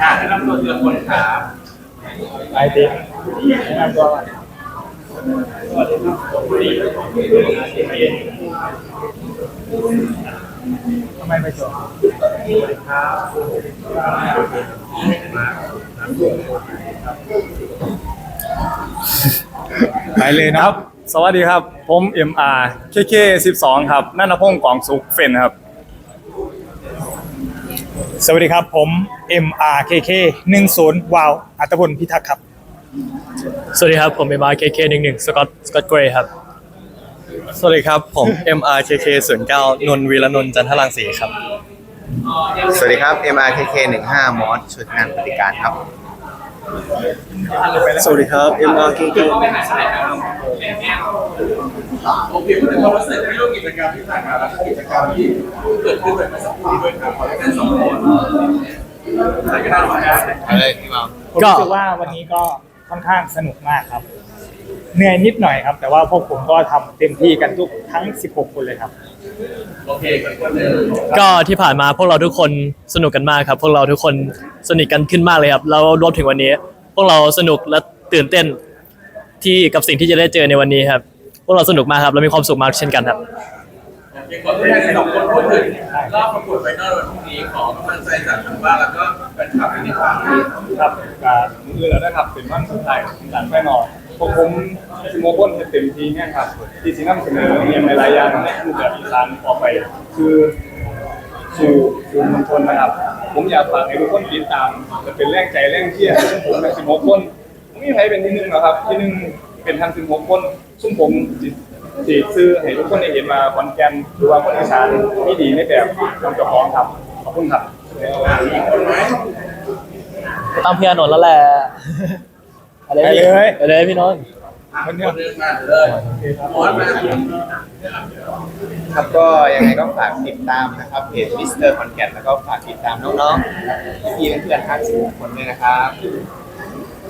อ่าแนะนำตัวทีละคนครับไอติแนะนำตัวก่อนทำไมไม่จบไปเลยนะครับ สวัสดีครับ ผม MR KK 12 ครับนันทพงศ์กองสุขเฟนครับ สวัสดีครับผม MRKK 10วาวอัตพลพิทักษ์ครับ สวัสดีครับผมเอ็มอาร์เคเคหนึ่งหนึ่งสกอตสกอตเกรย์ครับ สวัสดีครับผม MRKK 09นนท์วีรนนท์จันทรังสีครับ สวัสดีครับ MRKK 15มอสชุดงานปฏิการครับ สวัสดีครับ MRKK โอเคพูดถึงความรู้สึกที่ร่วมกิจกรรมที่ผ่านมาแล้วก็กิจกรรมที่เกิดขึ้นเป็นประสบการณ์ด้วยครับขอให้เป็นสองคนใส่กระดาษมาครับอะไรพี่มาผมรู้สึกว่าวันนี้ก็ค่อนข้างสนุกมากครับ เหนื่อยนิดหน่อยครับ แต่ว่าพวกผมก็ทำเต็มที่กันทุกทั้ง 16 คนเลยครับ โอเคเหมือนกันเลยก็ที่ผ่านมาพวกเราทุกคนสนุกกันมากครับ พวกเราทุกคนสนิทกันขึ้นมากเลยครับ แล้วรวมถึงวันนี้ พวกเราสนุกและตื่นเต้นที่กับสิ่งที่จะได้เจอในวันนี้ครับ พวกเราสนุกมากครับและมีความสุขมากเช่นกันครับยังขอให้สองคนพูดถึงรอบประกวดไฟนอลวันพรุ่งนี้ขอกำลังใจจากทางบ้านแล้วก็แฟนคลับในความครับการเรือนะครับเป็นวันสุดท้ายของการแน่นอนพวกผมสิโมพ่นเต็มที่เนี่ยครับที่สินำเสนอเรียในหลายอย่างในรูปแบบอีสานออกไป คือสู่สู่มวลชนนะครับ ผมอยากฝากให้ทุกคนติดตามจะเป็นแรงใจแรงเชียร์ผมเป็นสิโมพ่นไม่มีใครเป็นที่หนึ่งหรอกครับที่หนึ่ง เป็นทางสิโมพ่นซึ่งผมจิจีซื้อให้ทุกคนได้เห็นมาคอนแกนหรือว่าคนอีสานที่ดีในแบบของเจ้าของครับขอบคุณครับต้องเพียรหนนแล้วแหละอะไรไปเลย ไปเลยพี่นนท์คนเดินมาเลยมอสมาครับก็ยังไงก็ฝากติดตามนะครับเพจมิสเตอร์คอนแกนแล้วก็ฝากติดตามน้องๆพี่ๆเพื่อนๆทั้ง16คนด้วยนะครับ